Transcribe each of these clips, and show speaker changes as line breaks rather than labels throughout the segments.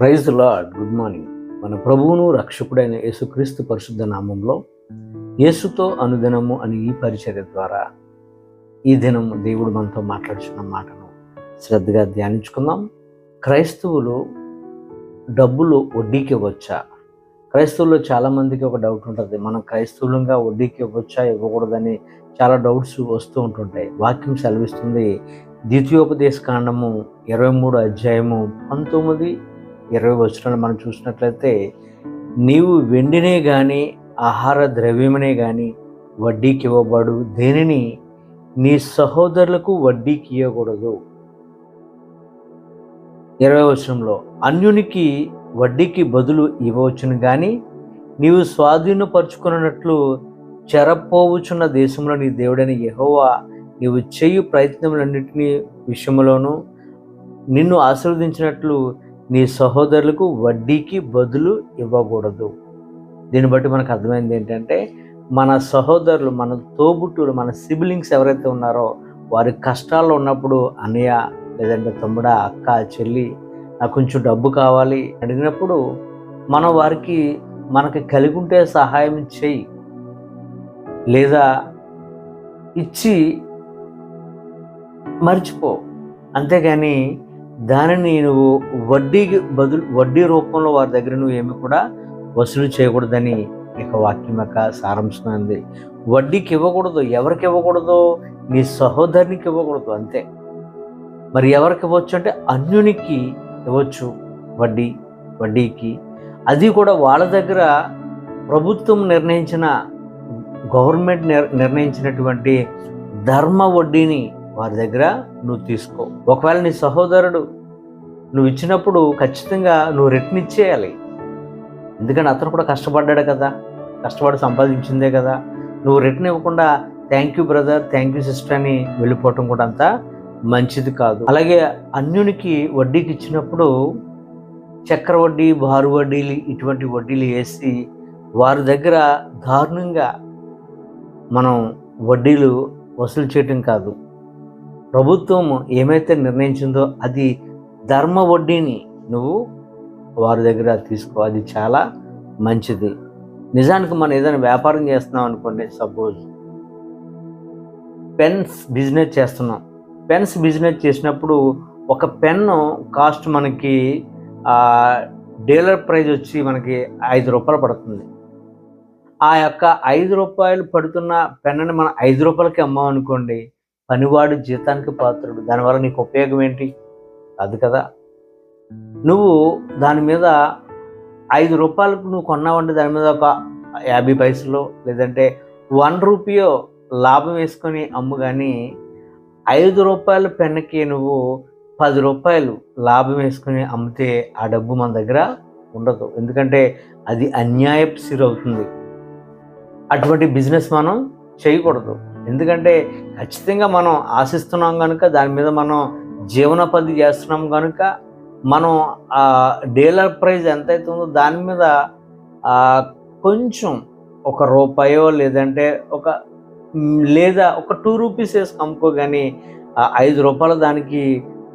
Praise lord good morning. మన ప్రభువును రక్షకుడైన యేసుక్రీస్తు పరిశుద్ధ నామంలో యేసుతో అనుదినము అని ఈ పరిచర్య ద్వారా ఈ దినం దేవుడు మనతో మాట్లాడుచున్న మాటను శ్రద్ధగా ధ్యానించుకుందాం. క్రైస్తవులు డబ్బులు వడ్డీకి ఇవ్వచ్చా? క్రైస్తవుల్లో చాలామందికి ఒక డౌట్ ఉంటుంది. మనం క్రైస్తవులంగా వడ్డీకి ఇవ్వచ్చా ఇవ్వకూడదని చాలా డౌట్స్ వస్తూ ఉంటుంటాయి. వాక్యం సెలవిస్తుంది. ద్వితీయోపదేశ కాండము ఇరవై మూడు అధ్యాయము పంతొమ్మిది ఇరవై వచనాలు మనం చూసినట్లయితే నీవు వెండినే కానీ ఆహార ద్రవ్యమనే కానీ వడ్డీకి ఇవ్వబడు దేనిని నీ సహోదరులకు వడ్డీకి ఇవ్వకూడదు ఇరవై వచనంలో అన్యునికి వడ్డీకి బదులు ఇవ్వవచ్చును కానీ నీవు స్వాధీనపరుచుకున్నట్లు చెరపోవుచున్న దేశంలో నీ దేవుడైన యహోవా నీవు చేయు ప్రయత్నములన్నింటినీ విషయంలోనూ నిన్ను ఆశీర్వదించినట్లు నీ సహోదరులకు వడ్డీకి బదులు ఇవ్వకూడదు. దీన్ని బట్టి మనకు అర్థమైంది ఏంటంటే మన సహోదరులు మన తోబుట్టులు మన సిబ్లింగ్స్ ఎవరైతే ఉన్నారో వారి కష్టాల్లో ఉన్నప్పుడు అన్నయ్య లేదంటే తమ్ముడా అక్క చెల్లి నాకు కొంచెం డబ్బు కావాలి అడిగినప్పుడు మనం వారికి మనకి కలిగి ఉంటే సహాయం చేయి లేదా ఇచ్చి మర్చిపో. అంతేగాని దానిని నువ్వు వడ్డీకి బదులు వడ్డీ రూపంలో వారి దగ్గర నువ్వు ఏమి కూడా వసూలు చేయకూడదని ఇక వాక్యం యొక్క సారాంశం వడ్డీకి ఇవ్వకూడదు ఎవరికి ఇవ్వకూడదు? నీ సహోదరునికి ఇవ్వకూడదు అంతే. మరి ఎవరికి ఇవ్వచ్చు అంటే అన్యునికి ఇవ్వచ్చు వడ్డీ వడ్డీకి. అది కూడా వాళ్ళ దగ్గర ప్రభుత్వం నిర్ణయించిన గవర్నమెంట్ నిర్ నిర్ణయించినటువంటి ధర్మ వడ్డీని వారి దగ్గర నువ్వు తీసుకో. ఒకవేళ నీ సహోదరుడు నువ్వు ఇచ్చినప్పుడు ఖచ్చితంగా నువ్వు రిటర్న్ ఇచ్చేయాలి. ఎందుకంటే అతను కూడా కష్టపడ్డాడు కదా. కష్టపడి సంపాదించిందే కదా. నువ్వు రిటర్న్ ఇవ్వకుండా thank you brother thank you sister అని వెళ్ళిపోవటం కూడా అంత మంచిది కాదు. అలాగే అన్యునికి వడ్డీకి ఇచ్చినప్పుడు చక్ర వడ్డీ బారు వడ్డీలు ఇటువంటి వడ్డీలు వేసి వారి దగ్గర దారుణంగా మనం వడ్డీలు వసూలు చేయటం కాదు. ప్రభుత్వం ఏమైతే నిర్ణయించిందో అది ధర్మ వడ్డీని నువ్వు వారి దగ్గర తీసుకో. అది చాలా మంచిది. నిజానికి మనం ఏదైనా వ్యాపారం చేస్తున్నాం అనుకోండి సపోజ్ పెన్స్ బిజినెస్ చేస్తున్నాం. పెన్స్ బిజినెస్ చేసినప్పుడు ఒక పెన్ను కాస్ట్ మనకి డీలర్ ప్రైజ్ వచ్చి మనకి ఐదు రూపాయలు పడుతుంది. ఆ యొక్క ఐదు రూపాయలు పడుతున్న పెన్నుని మనం ఐదు రూపాయలకి అమ్మామనుకోండి పనివాడు జీతానికి పాత్రుడు. దానివల్ల నీకు ఉపయోగం ఏంటి? అది కదా. నువ్వు దాని మీద ఐదు రూపాయలకు నువ్వు కొన్నావంటే దాని మీద ఒక యాభై పైసలు లేదంటే వన్ రూపీయో లాభం వేసుకొని అమ్ము కానీ ఐదు రూపాయల పెన్నుకి నువ్వు పది రూపాయలు లాభం వేసుకుని అమ్మితే ఆ డబ్బు మన దగ్గర ఉండదు. ఎందుకంటే అది అన్యాయపు సిరు అవుతుంది అటువంటి బిజినెస్ మనం చేయకూడదు. ఎందుకంటే ఖచ్చితంగా మనం ఆశిస్తున్నాం కనుక దాని మీద మనం జీవనోపాధి చేస్తున్నాం కనుక మనం ఆ డీలర్ ప్రైస్ ఎంత అవుతుందో దాని మీద కొంచెం ఒక రూపాయో లేదంటే ఒక లేదా ఒక టూ రూపీస్ వేసి అమ్ముకో కానీ ఐదు రూపాయలు దానికి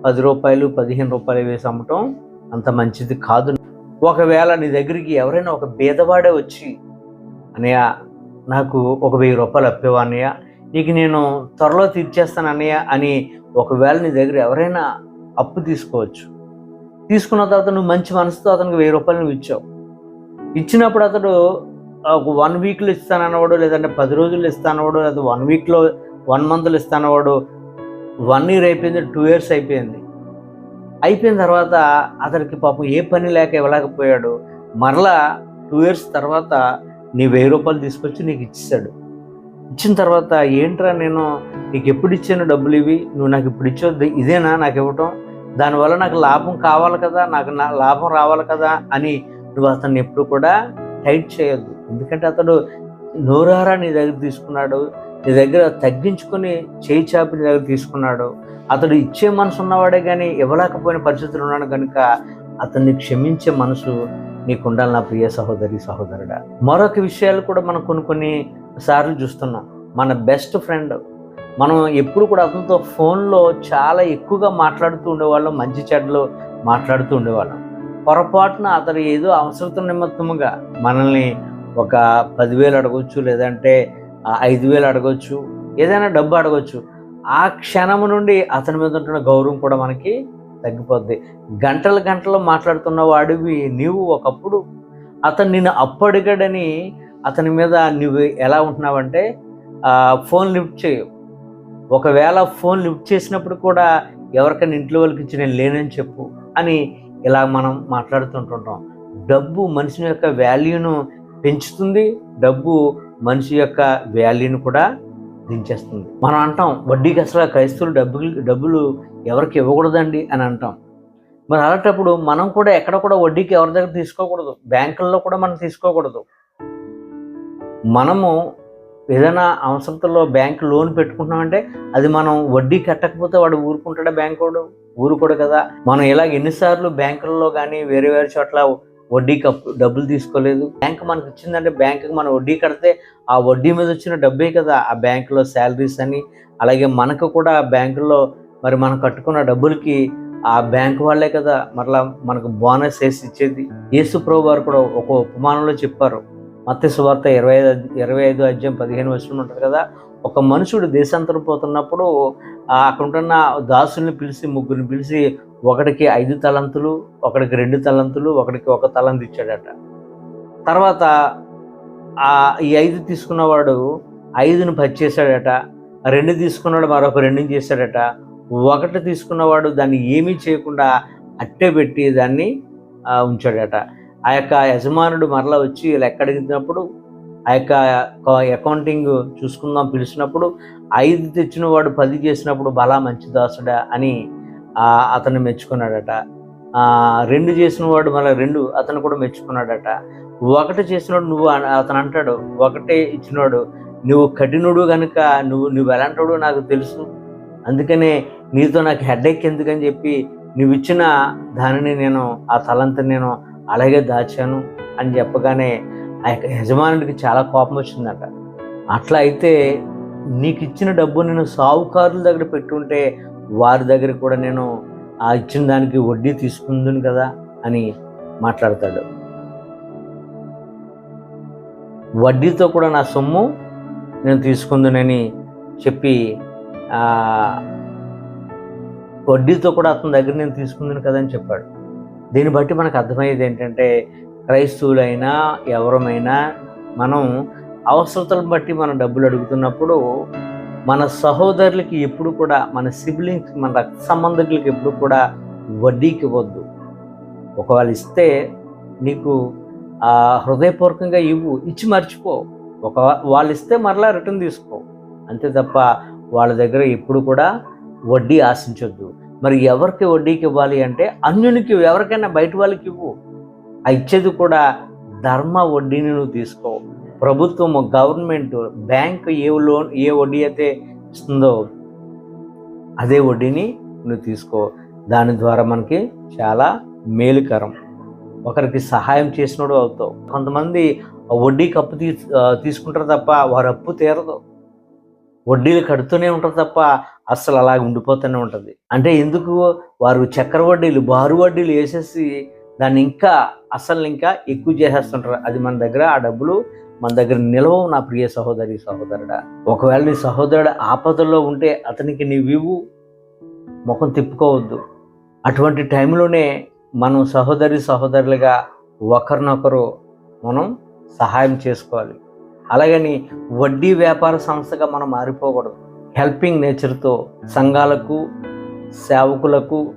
పది రూపాయలు పదిహేను రూపాయలు వేసి అమ్మటం అంత మంచిది కాదు. ఒకవేళ నీ దగ్గరికి ఎవరైనా ఒక బీదవాడే వచ్చి అనయ్య నాకు ఒక వెయ్యి రూపాయలు అప్పేవా అన్నయ్య నీకు నేను త్వరలో తీర్చేస్తాను అన్నయ్య అని ఒకవేళ నీ దగ్గర ఎవరైనా అప్పు తీసుకోవచ్చు. తీసుకున్న తర్వాత నువ్వు మంచి మనసుతో అతనికి వెయ్యి రూపాయలు నువ్వు ఇచ్చావు. ఇచ్చినప్పుడు అతడు ఒక వన్ వీక్లో ఇస్తానన్నవాడు లేదంటే పది రోజులు ఇస్తానవాడు లేదా వన్ వీక్లో వన్ మంత్లో ఇస్తానవాడు వన్ ఇయర్ అయిపోయింది టూ ఇయర్స్ అయిపోయింది. అయిపోయిన తర్వాత అతనికి పాపం ఏ పని లేక ఇవ్వలేకపోయాడు. మరలా టూ ఇయర్స్ తర్వాత నీ వెయ్యి రూపాయలు తీసుకొచ్చి నీకు ఇచ్చేసాడు ఇచ్చిన తర్వాత ఏంట్రా నేను? నీకు ఎప్పుడు ఇచ్చాను డబ్బులు ఇవి? నువ్వు నాకు ఇప్పుడు ఇచ్చొద్దు ఇదేనా నాకు ఇవ్వటం? దానివల్ల నాకు లాభం కావాలి కదా నాకు నా లాభం రావాలి కదా అని నువ్వు అతన్ని ఎప్పుడు కూడా టైట్ చేయొద్దు. ఎందుకంటే అతడు నోరారా నీ దగ్గర తీసుకున్నాడు నీ దగ్గర తగ్గించుకొని చేయి చాపి నీ దగ్గర తీసుకున్నాడు. అతడు ఇచ్చే మనసు ఉన్నవాడే కానీ ఇవ్వలేకపోయిన పరిస్థితులు ఉన్నాడు కనుక అతన్ని క్షమించే మనసు నీకు ఉండాలి నా ప్రియ సహోదరి సహోదరుడా. మరొక విషయాలు కూడా మనం కొన్ని కొన్ని సార్లు చూస్తున్నాం. మన బెస్ట్ ఫ్రెండ్. మనం ఎప్పుడు కూడా అతనితో ఫోన్లో చాలా ఎక్కువగా మాట్లాడుతూ ఉండేవాళ్ళం మంచి చెడ్డలు మాట్లాడుతూ ఉండేవాళ్ళం. పొరపాటున అతను ఏదో అవసరత నిమిత్తముగా మనల్ని ఒక పదివేలు అడగొచ్చు లేదంటే ఐదు వేలు అడగొచ్చు ఏదైనా డబ్బు అడగొచ్చు. ఆ క్షణము నుండి అతని మీద ఉంటున్న గౌరవం కూడా మనకి తగ్గిపోద్ది. గంటలు గంటలు మాట్లాడుతున్న వాడివి నీవు ఒకప్పుడు. అతను నిన్ను అప్పడిగడని అతని మీద నువ్వు ఎలా ఉంటున్నావంటే ఫోన్ లిఫ్ట్ చేయవు ఒకవేళ ఫోన్ లిఫ్ట్ చేసినప్పుడు కూడా ఎవరికైనా ఇంట్లో వాళ్ళకి ఇచ్చి నేను లేనని చెప్పు అని ఇలా మనం మాట్లాడుతుంటుంటాం. డబ్బు మనిషి యొక్క వాల్యూను పెంచుతుంది డబ్బు మనిషి యొక్క వాల్యూను కూడా దించేస్తుంది. మనం అంటాం వడ్డీకి అసలు క్రైస్తవులు డబ్బులు డబ్బులు ఎవరికి ఇవ్వకూడదండి అని అంటాం. మరి అలాంటప్పుడు మనం కూడా ఎక్కడ కూడా వడ్డీకి ఎవరి దగ్గర తీసుకోకూడదు. బ్యాంకుల్లో కూడా మనం తీసుకోకూడదు. మనము ఏదైనా అవసరతలో బ్యాంక్ లోన్ పెట్టుకుంటున్నామంటే అది మనం వడ్డీ కట్టకపోతే వాడు ఊరుకుంటాడా బ్యాంక్ వాడు? ఊరుకోడు కదా. మనం ఇలాగ ఎన్నిసార్లు బ్యాంకుల్లో కానీ వేరే వేరే చోట్ల వడ్డీకి కప్పు డబ్బులు తీసుకోలేదు. బ్యాంక్ మనకు ఇచ్చిందంటే బ్యాంకుకి మనం వడ్డీ కడితే ఆ వడ్డీ మీద వచ్చిన డబ్బే కదా. ఆ బ్యాంకులో శాలరీస్ అని అలాగే మనకు కూడా బ్యాంకుల్లో మరి మనం కట్టుకున్న డబ్బులకి ఆ బ్యాంక్ వాళ్ళే కదా. మరలా మనకు బోనస్ వేసి ఇచ్చేది. యేసు ప్రభు వారు కూడా ఒక ఉపమానంలో చెప్పారు. మత్స్య సువార్త ఇరవై ఐదు ఇరవై ఐదు అధ్యాయం పదిహేను వచ్చిన ఉంటుంది కదా? ఒక మనుషుడు దేశాంతరం పోతున్నప్పుడు అక్కడ ఉంటున్న దాసుల్ని పిలిచి ముగ్గురిని పిలిచి ఒకడికి ఐదు తలంతులు ఒకడికి రెండు తలంతులు ఒకడికి ఒక తలంతి ఇచ్చాడట. తర్వాత ఆ ఈ ఐదు తీసుకున్నవాడు ఐదుని పచ్చి చేశాడట రెండు తీసుకున్నాడు మరొక రెండు చేశాడట. ఒకటి తీసుకున్నవాడు దాన్ని ఏమీ చేయకుండా అట్టే పెట్టి దాన్ని ఉంచాడట. ఆ యొక్క యజమానుడు మరలా వచ్చి లెక్క ఎక్కడికినప్పుడు ఆ యొక్క అకౌంటింగ్ చూసుకుందాం పిలిచినప్పుడు ఐదు తెచ్చిన వాడు పది చేసినప్పుడు బలా మంచి దాసుడా అని అతను అతన్ని మెచ్చుకున్నాడట. రెండు చేసిన వాడు మళ్ళీ రెండు అతను కూడా మెచ్చుకున్నాడట. ఒకటి చేసినవాడు నువ్వు అతను అంటాడు. ఒకటే ఇచ్చినవాడు నువ్వు కఠినుడు కనుక నువ్వు నువ్వు ఎలాంటాడు నాకు తెలుసు. అందుకనే నీతో నాకు హెడేక్ ఎందుకని చెప్పి నువ్వు ఇచ్చిన దానిని నేను ఆ తలంతా నేను అలాగే దాచాను అని చెప్పగానే ఆ యొక్క యజమానుడికి చాలా కోపం వచ్చిందట. అట్లా అయితే నీకు ఇచ్చిన డబ్బు నేను సావుకారుల దగ్గర పెట్టుంటే వారి దగ్గర కూడా నేను ఆ ఇచ్చిన దానికి వడ్డీ తీసుకుందును కదా అని మాట్లాడతాడు. వడ్డీతో కూడా నా సొమ్ము నేను తీసుకుందునని చెప్పి వడ్డీతో కూడా అతని దగ్గర నేను తీసుకుందును కదా అని చెప్పాడు. దీన్ని బట్టి మనకు అర్థమయ్యేది ఏంటంటే క్రైస్తవులైనా ఎవరమైనా మనం అవసరతలను బట్టి మనం డబ్బులు అడుగుతున్నప్పుడు మన సహోదరులకి ఎప్పుడు కూడా మన సిబ్లింగ్స్ మన రక్త సంబంధికులకి ఎప్పుడు కూడా వడ్డీకి ఇవ్వద్దు. ఒకవేళ ఇస్తే నీకు హృదయపూర్వకంగా ఇవ్వు ఇచ్చి మర్చిపో. ఒక వాళ్ళు ఇస్తే మరలా రిటర్న్ తీసుకో. అంతే తప్ప వాళ్ళ దగ్గర ఎప్పుడు కూడా వడ్డీ ఆశించొద్దు. మరి ఎవరికి వడ్డీకి ఇవ్వాలి అంటే అన్యునికి ఎవరికైనా బయట వాళ్ళకి ఇవ్వు. ఆ ఇచ్చేది కూడా ధర్మ వడ్డీని నువ్వు తీసుకో. ప్రభుత్వం గవర్నమెంట్ బ్యాంక్ ఏ లోన్ ఏ వడ్డీ అయితే ఇస్తుందో అదే వడ్డీని నువ్వు తీసుకో. దాని ద్వారా మనకి చాలా మేలుకరం. ఒకరికి సహాయం చేసినోడు అవుతావు. కొంతమంది వడ్డీకి అప్పు తీ తీసుకుంటారు తప్ప వారు అప్పు తీరదు. వడ్డీలు కడుతూనే ఉంటారు తప్ప అస్సలు అలాగ ఉండిపోతూనే ఉంటుంది. అంటే ఎందుకు వారు చక్కెర వడ్డీలు బారు వడ్డీలు వేసేసి దాన్ని ఇంకా అసలు ఇంకా ఎక్కువ చేసేస్తుంటారు. అది మన దగ్గర ఆ డబ్బులు మన దగ్గర నిలవవు నా ప్రియ సహోదరి సహోదరుడా. ఒకవేళ నీ సహోదరుడు ఆపదల్లో ఉంటే అతనికి నీవివ్వు ముఖం తిప్పుకోవద్దు. అటువంటి టైంలోనే మనం సహోదరి సహోదరులుగా ఒకరినొకరు మనం సహాయం చేసుకోవాలి. అలాగని వడ్డీ వ్యాపార సంస్థగా మనం మారిపోకూడదు. హెల్పింగ్ నేచర్తో సంఘాలకు సేవకులకు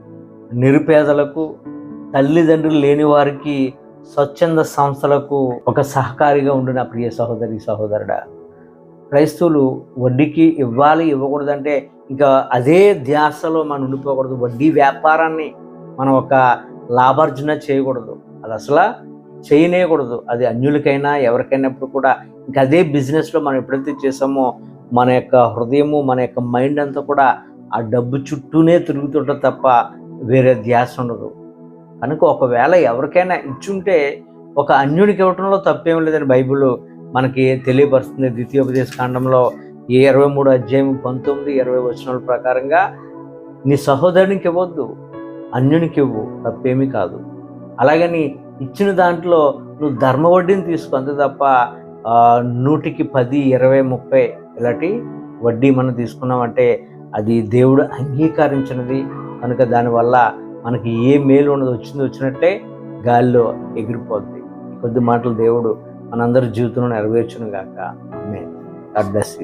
నిరుపేదలకు తల్లిదండ్రులు లేని వారికి స్వచ్ఛంద సంస్థలకు ఒక సహకారిగా ఉండిన ప్రియ సహోదరి సహోదరుడా. క్రైస్తవులు వడ్డీకి ఇవ్వాలి ఇవ్వకూడదంటే ఇంకా అదే ధ్యాసలో మనం ఉండిపోకూడదు. వడ్డీ వ్యాపారాన్ని మనం ఒక లాభార్జన చేయకూడదు. అది అసలు చేయనేయకూడదు. అది అన్యులకైనా ఎవరికైనప్పుడు కూడా. ఇంకా అదే బిజినెస్లో మనం ఎప్పుడైతే చేసామో మన యొక్క హృదయము మన యొక్క మైండ్ అంతా కూడా ఆ డబ్బు చుట్టూనే తిరుగుతుంటుంది తప్ప వేరే ధ్యాస ఉండదు. కనుక ఒకవేళ ఎవరికైనా ఇచ్చుంటే ఒక అన్యుడికి ఇవ్వటంలో తప్పేం లేదని బైబిల్ మనకి తెలియపరుస్తుంది. ద్వితీయోపదేశ కాండంలో ఏ ఇరవై మూడు అధ్యాయం పంతొమ్మిది ఇరవై వచనాల ప్రకారంగా నీ సహోదరునికి ఇవ్వద్దు అన్యునికి ఇవ్వు తప్పేమీ కాదు. అలాగని ఇచ్చిన దాంట్లో నువ్వు ధర్మ వడ్డీని తీసుకో అంతే తప్ప నూటికి పది ఇరవై ముప్పై ఇలాంటి వడ్డీ మనం తీసుకున్నామంటే అది దేవుడు అంగీకరించినది. కనుక దానివల్ల మనకి ఏ మేలు ఉన్నది వచ్చింది వచ్చినట్టే గాలిలో ఎగిరిపోద్ది. కొద్ది మాటలు దేవుడు మనందరి జీవితంలో నెరవేర్చును గాక. ఆమె గాడ్ బ్లెస్ యూ.